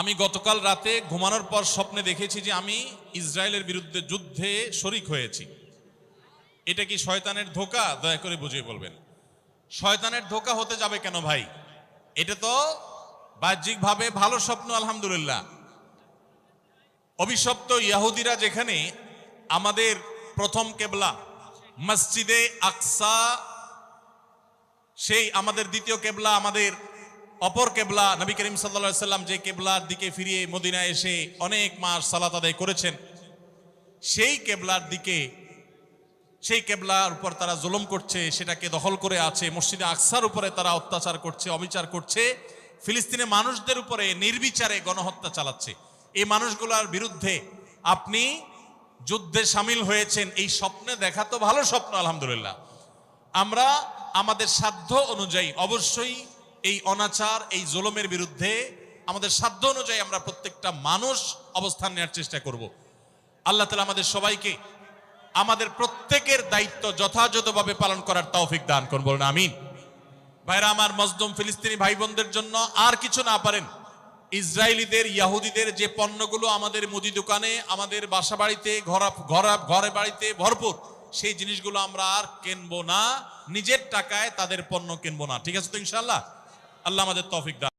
আমি গতকাল রাতে ঘুমানোর পর স্বপ্নে দেখেছি যে আমি ইসরায়েলের বিরুদ্ধে যুদ্ধে শরিক হয়েছি। এটা কি শয়তানের ধোকা? দয়া করে বুঝিয়ে বলবেন। শয়তানের ধোকা হতে যাবে কেন ভাই? এটা তো বাহ্যিকভাবে ভালো স্বপ্ন, আলহামদুলিল্লাহ। অভিশপ্ত ইয়াহুদিরা যেখানে আমাদের প্রথম কেবলা, মসজিদে আকসা, সেই আমাদের দ্বিতীয় কেবলা, আমাদের অপর কেবলা নবী করিম সাল্লা সাল্লাম যে কেবলার দিকে ফিরিয়ে মদিনায় এসে অনেক মাস সালাত আদায় করেছেন, সেই কেবলার দিকে, সেই কেবলার উপর তারা জুলুম করছে, সেটাকে দখল করে আছে, মসজিদে আকসার উপরে তারা অত্যাচার করছে, অবিচার করছে, ফিলিস্তিনে মানুষদের উপরে নির্বিচারে গণহত্যা চালাচ্ছে। এই মানুষগুলোর বিরুদ্ধে আপনি যুদ্ধে সামিল হয়েছেন, এই স্বপ্নে দেখা তো ভালো স্বপ্ন, আলহামদুলিল্লাহ। আমরা আমাদের সাধ্য অনুযায়ী অবশ্যই এই অনাচার, এই জুলুমের বিরুদ্ধে আমাদের সাধ্য অনুযায়ী আমরা প্রত্যেকটা মানুষ অবস্থান নেওয়ার চেষ্টা করব। আল্লাহ তালা আমাদের সবাইকে আমাদের প্রত্যেকের দায়িত্ব যথাযথভাবে পালন করার তৌফিক দান করুন, বলুন আমিন। ভাইরা, আমার মজদুম ফিলিস্তিনি ভাই বোনদের জন্য আর কিছু না পারেন। ইসরায়েলিদের, ইয়াহুদিদের যে পণ্যগুলো আমাদের মুদি দোকানে, আমাদের বাসা বাড়িতে ঘরা বাড়িতে ভরপুর, সেই জিনিসগুলো আমরা আর কিনবো না। নিজের টাকায় তাদের পণ্য কিনবো না। ঠিক আছে তো ইনশাল্লাহ আল্লাহ আমাদের তফিক দান